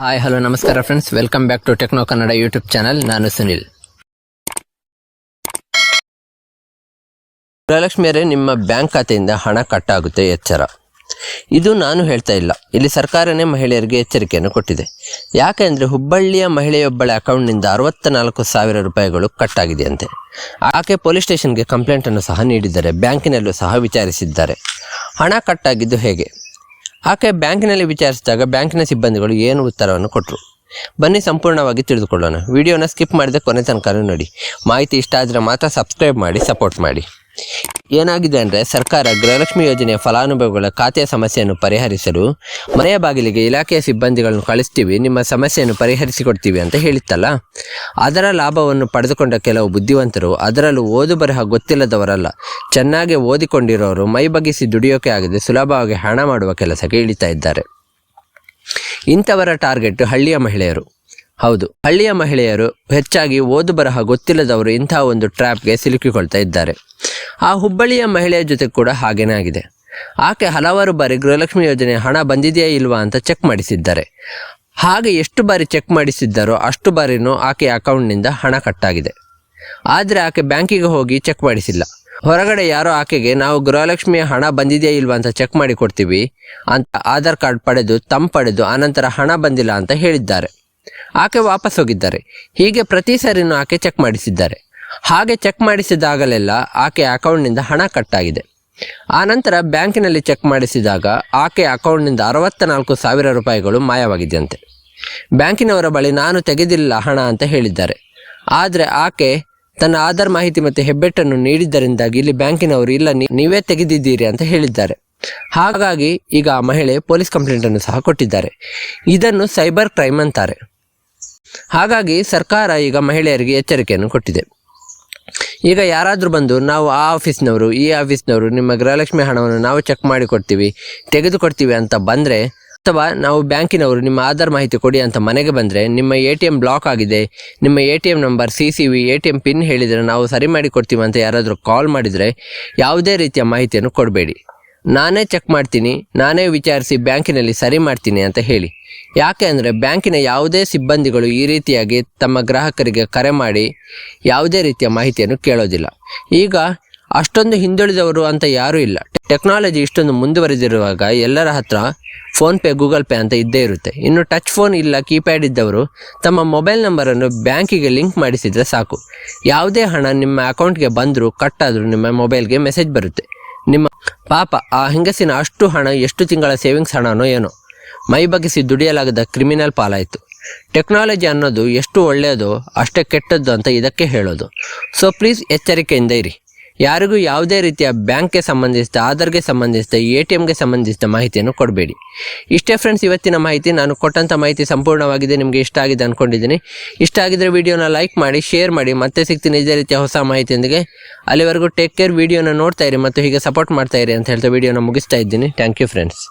Hi hello ನಮಸ್ಕಾರ friends welcome back to techno Kannada YouTube channel ನಾನು ಸುನಿಲ್. ಗೃಹಲಕ್ಷ್ಮಿಯರೇ ನಿಮ್ಮ bank ಖಾತೆಯಿಂದ ಹಣ ಕಟ್ ಆಗುತ್ತೆ ಎಚ್ಚರ. ಇದು ನಾನು ಹೇಳ್ತಾ ಇಲ್ಲ. ಇಲ್ಲಿ ಸರ್ಕಾರನೇ ಮಹಿಳೆಯರಿಗೆ ಎಚ್ಚರಿಕೆಯನ್ನು ಕೊಟ್ಟಿದೆ. ಯಾಕೆಂದರೆ ಹುಬ್ಬಳ್ಳಿಯ ಮಹಿಳೆಯೊಬ್ಬಳ ಅಕೌಂಟ್ನಿಂದ ಅರವತ್ತ ನಾಲ್ಕು ಸಾವಿರ ರೂಪಾಯಿಗಳು ಕಟ್ ಆಗಿದೆಯಂತೆ ಆಕೆ ಪೊಲೀಸ್ ಸ್ಟೇಷನ್ಗೆ ಕಂಪ್ಲೇಂಟನ್ನು ಸಹ ನೀಡಿದ್ದಾರೆ. ಬ್ಯಾಂಕಿನಲ್ಲೂ ಸಹ ವಿಚಾರಿಸಿದ್ದಾರೆ. ಹಣ ಕಟ್ ಆಗಿದ್ದು ಹೇಗೆ? ಆಕೆ ಬ್ಯಾಂಕಿನಲ್ಲಿ ವಿಚಾರಿಸಿದಾಗ ಬ್ಯಾಂಕಿನ ಸಿಬ್ಬಂದಿಗಳು ಏನು ಉತ್ತರವನ್ನು ಕೊಟ್ಟರು ಬನ್ನಿ ಸಂಪೂರ್ಣವಾಗಿ ತಿಳಿದುಕೊಳ್ಳೋಣ. ವಿಡಿಯೋನ ಸ್ಕಿಪ್ ಮಾಡಿದ ಕೊನೆ ತನಕ ನೋಡಿ. ಮಾಹಿತಿ ಇಷ್ಟ ಆದರೆ ಮಾತ್ರ ಸಬ್ಸ್ಕ್ರೈಬ್ ಮಾಡಿ, ಸಪೋರ್ಟ್ ಮಾಡಿ. ಏನಾಗಿದೆ ಅಂದರೆ ಸರ್ಕಾರ ಗೃಹಲಕ್ಷ್ಮಿ ಯೋಜನೆಯ ಫಲಾನುಭವಿಗಳ ಖಾತೆಯ ಸಮಸ್ಯೆಯನ್ನು ಪರಿಹರಿಸಲು ಮನೆಯ ಬಾಗಿಲಿಗೆ ಇಲಾಖೆಯ ಸಿಬ್ಬಂದಿಗಳನ್ನು ಕಳಿಸ್ತೀವಿ, ನಿಮ್ಮ ಸಮಸ್ಯೆಯನ್ನು ಪರಿಹರಿಸಿಕೊಡ್ತೀವಿ ಅಂತ ಹೇಳಿತ್ತಲ್ಲ? ಅದರ ಲಾಭವನ್ನು ಪಡೆದುಕೊಂಡ ಕೆಲವು ಬುದ್ಧಿವಂತರು ಅದರಲ್ಲೂ ಓದು ಬರಹ ಗೊತ್ತಿಲ್ಲದವರಲ್ಲ. ಚೆನ್ನಾಗಿ ಓದಿಕೊಂಡಿರೋರು ಮೈ ಬಗ್ಗಿಸಿ ದುಡಿಯೋಕೆ ಆಗದೆ ಸುಲಭವಾಗಿ ಹಣ ಮಾಡುವ ಕೆಲಸಕ್ಕೆ ಇಳಿತಾ ಇದ್ದಾರೆ. ಇಂಥವರ ಟಾರ್ಗೆಟ್ ಹಳ್ಳಿಯ ಮಹಿಳೆಯರು. ಹೌದು, ಹಳ್ಳಿಯ ಮಹಿಳೆಯರು ಹೆಚ್ಚಾಗಿ ಓದು ಬರಹ ಗೊತ್ತಿಲ್ಲದವರು ಇಂಥ ಒಂದು ಟ್ರ್ಯಾಪ್ಗೆ ಸಿಲುಕಿಕೊಳ್ತಾ ಇದ್ದಾರೆ. ಆ ಹುಬ್ಬಳ್ಳಿಯ ಮಹಿಳೆಯ ಜೊತೆ ಕೂಡ ಹಾಗೇನೇ ಆಗಿದೆ. ಆಕೆ ಹಲವಾರು ಬಾರಿ ಗೃಹಲಕ್ಷ್ಮಿ ಯೋಜನೆ ಹಣ ಬಂದಿದೆಯಾ ಇಲ್ವಾ ಅಂತ ಚೆಕ್ ಮಾಡಿಸಿದ್ದಾರೆ. ಹಾಗೆ ಎಷ್ಟು ಬಾರಿ ಚೆಕ್ ಮಾಡಿಸಿದ್ದಾರೋ ಅಷ್ಟು ಬಾರಿನೂ ಆಕೆ ಅಕೌಂಟ್ನಿಂದ ಹಣ ಕಟ್ಟಾಗಿದೆ. ಆದರೆ ಆಕೆ ಬ್ಯಾಂಕಿಗೆ ಹೋಗಿ ಚೆಕ್ ಮಾಡಿಸಿಲ್ಲ. ಹೊರಗಡೆ ಯಾರೋ ಆಕೆಗೆ ನಾವು ಗೃಹಲಕ್ಷ್ಮಿಯ ಹಣ ಬಂದಿದೆಯಾ ಇಲ್ವಾ ಅಂತ ಚೆಕ್ ಮಾಡಿ ಕೊಡ್ತೀವಿ ಅಂತ ಆಧಾರ್ ಕಾರ್ಡ್ ಪಡೆದು ತಮ್ ಪಡೆದು, ಆನಂತರ ಹಣ ಬಂದಿಲ್ಲ ಅಂತ ಹೇಳಿದ್ದಾರೆ. ಆಕೆ ವಾಪಸ್ ಹೋಗಿದ್ದಾರೆ. ಹೀಗೆ ಪ್ರತಿ ಸರಿನೂ ಆಕೆ ಚೆಕ್ ಮಾಡಿಸಿದ್ದಾರೆ. ಹಾಗೆ ಚೆಕ್ ಮಾಡಿಸಿದಾಗಲೆಲ್ಲ ಆಕೆ ಅಕೌಂಟ್ನಿಂದ ಹಣ ಕಟ್ಟಾಗಿದೆ. ಆನಂತರ ಬ್ಯಾಂಕಿನಲ್ಲಿ ಚೆಕ್ ಮಾಡಿಸಿದಾಗ ಆಕೆ ಅಕೌಂಟ್ನಿಂದ ಅರವತ್ತ ನಾಲ್ಕು ಸಾವಿರ ರೂಪಾಯಿಗಳು ಮಾಯವಾಗಿದೆಯಂತೆ. ಬ್ಯಾಂಕಿನವರ ಬಳಿ ನಾನು ತೆಗೆದಿಲ್ಲ ಹಣ ಅಂತ ಹೇಳಿದ್ದಾರೆ. ಆದರೆ ಆಕೆ ತನ್ನ ಆಧಾರ್ ಮಾಹಿತಿ ಮತ್ತು ಹೆಬ್ಬೆಟ್ಟನ್ನು ನೀಡಿದ್ದರಿಂದಾಗಿ ಇಲ್ಲಿ ಬ್ಯಾಂಕಿನವರು, ಇಲ್ಲ ನೀವೇ ತೆಗೆದಿದ್ದೀರಿ ಅಂತ ಹೇಳಿದ್ದಾರೆ. ಹಾಗಾಗಿ ಈಗ ಆ ಮಹಿಳೆ ಪೊಲೀಸ್ ಕಂಪ್ಲೇಂಟನ್ನು ಸಹ ಕೊಟ್ಟಿದ್ದಾರೆ. ಇದನ್ನು ಸೈಬರ್ ಕ್ರೈಮ್ ಅಂತಾರೆ. ಹಾಗಾಗಿ ಸರ್ಕಾರ ಈಗ ಮಹಿಳೆಯರಿಗೆ ಎಚ್ಚರಿಕೆಯನ್ನು ಕೊಟ್ಟಿದೆ. ಈಗ ಯಾರಾದರೂ ಬಂದು ನಾವು ಆ ಆಫೀಸ್ನವರು ಈ ಆಫೀಸ್ನವರು ನಿಮ್ಮ ಗೃಹಲಕ್ಷ್ಮಿ ಹಣವನ್ನು ನಾವು ಚೆಕ್ ಮಾಡಿ ಕೊಡ್ತೀವಿ ತೆಗೆದುಕೊಡ್ತೀವಿ ಅಂತ ಬಂದರೆ, ಅಥವಾ ನಾವು ಬ್ಯಾಂಕಿನವರು ನಿಮ್ಮ ಆಧಾರ್ ಮಾಹಿತಿ ಕೊಡಿ ಅಂತ ಮನೆಗೆ ಬಂದರೆ, ನಿಮ್ಮ ಎ ಟಿ ಎಂ ಬ್ಲಾಕ್ ಆಗಿದೆ, ನಿಮ್ಮ A T M number, C C V, A T M PIN ಹೇಳಿದರೆ ನಾವು ಸರಿ ಮಾಡಿ ಕೊಡ್ತೀವಿ ಅಂತ ಯಾರಾದರೂ ಕಾಲ್ ಮಾಡಿದರೆ, ಯಾವುದೇ ರೀತಿಯ ಮಾಹಿತಿಯನ್ನು ಕೊಡಬೇಡಿ. ನಾನೇ ಚೆಕ್ ಮಾಡ್ತೀನಿ, ನಾನೇ ವಿಚಾರಿಸಿ ಬ್ಯಾಂಕಿನಲ್ಲಿ ಸರಿ ಮಾಡ್ತೀನಿ ಅಂತ ಹೇಳಿ. ಯಾಕೆ ಅಂದರೆ ಬ್ಯಾಂಕಿನ ಯಾವುದೇ ಸಿಬ್ಬಂದಿಗಳು ಈ ರೀತಿಯಾಗಿ ತಮ್ಮ ಗ್ರಾಹಕರಿಗೆ ಕರೆ ಮಾಡಿ ಯಾವುದೇ ರೀತಿಯ ಮಾಹಿತಿಯನ್ನು ಕೇಳೋದಿಲ್ಲ. ಈಗ ಅಷ್ಟೊಂದು ಹಿಂದುಳಿದವರು ಅಂತ ಯಾರೂ ಇಲ್ಲ. ಟೆಕ್ನಾಲಜಿ ಇಷ್ಟೊಂದು ಮುಂದುವರೆದಿರುವಾಗ ಎಲ್ಲರ ಹತ್ರ ಫೋನ್ಪೇ ಗೂಗಲ್ ಪೇ ಅಂತ ಇದ್ದೇ ಇರುತ್ತೆ. ಇನ್ನು ಟಚ್ ಫೋನ್ ಇಲ್ಲ, ಕೀಪ್ಯಾಡ್ ಇದ್ದವರು ತಮ್ಮ ಮೊಬೈಲ್ ನಂಬರನ್ನು ಬ್ಯಾಂಕಿಗೆ ಲಿಂಕ್ ಮಾಡಿಸಿದರೆ ಸಾಕು. ಯಾವುದೇ ಹಣ ನಿಮ್ಮ ಅಕೌಂಟ್ಗೆ ಬಂದರೂ ಕಟ್ಟಾದರೂ ನಿಮ್ಮ ಮೊಬೈಲ್ಗೆ ಮೆಸೇಜ್ ಬರುತ್ತೆ. ನಿಮ್ಮ ಪಾಪ ಆ ಹೆಂಗಸಿನ ಅಷ್ಟು ಹಣ, ಎಷ್ಟು ತಿಂಗಳ ಸೇವಿಂಗ್ಸ್ ಹಣನೋ ಏನೋ. ಮೈ ದುಡಿಯಲಾಗದ ಕ್ರಿಮಿನಲ್ ಪಾಲಾಯಿತು. ಟೆಕ್ನಾಲಜಿ ಅನ್ನೋದು ಎಷ್ಟು ಒಳ್ಳೆಯದೋ ಅಷ್ಟೇ ಕೆಟ್ಟದ್ದು ಅಂತ ಇದಕ್ಕೆ ಹೇಳೋದು. ಸೊ ಪ್ಲೀಸ್ ಎಚ್ಚರಿಕೆಯಿಂದ ಇರಿ. ಯಾರಿಗೂ ಯಾವುದೇ ರೀತಿಯ ಬ್ಯಾಂಕ್ಗೆ ಸಂಬಂಧಿಸಿದ, ಆಧಾರ್ಗೆ ಸಂಬಂಧಿಸಿದ ಎ ಟಿ ಎಮ್ಗೆ ಸಂಬಂಧಿಸಿದ ಮಾಹಿತಿಯನ್ನು ಕೊಡಬೇಡಿ. ಇಷ್ಟೇ ಫ್ರೆಂಡ್ಸ್ ಇವತ್ತಿನ ಮಾಹಿತಿ ನಾನು ಕೊಟ್ಟಂಥ ಮಾಹಿತಿ ಸಂಪೂರ್ಣವಾಗಿದೆ, ನಿಮಗೆ ಇಷ್ಟ ಆಗಿದೆ ಅಂದ್ಕೊಂಡಿದ್ದೀನಿ ಇಷ್ಟ ಆಗಿದ್ದರೆ ವಿಡಿಯೋನ ಲೈಕ್ ಮಾಡಿ ಶೇರ್ ಮಾಡಿ, ಮತ್ತೆ ಸಿಗ್ತೀನಿ ಇದೇ ರೀತಿಯ ಹೊಸ ಮಾಹಿತಿಯೊಂದಿಗೆ. ಅಲ್ಲಿವರೆಗೂ ಟೇಕ್ ಕೇರ್ ವಿಡಿಯೋನ ನೋಡ್ತಾ ಇರಿ ಮತ್ತು ಹೀಗೆ ಸಪೋರ್ಟ್ ಮಾಡ್ತಾ ಇರಿ ಅಂತ ಹೇಳ್ತಾ ವಿಡಿಯೋನ ಮುಗಿಸ್ತಾ ಇದ್ದೀನಿ. Thank you friends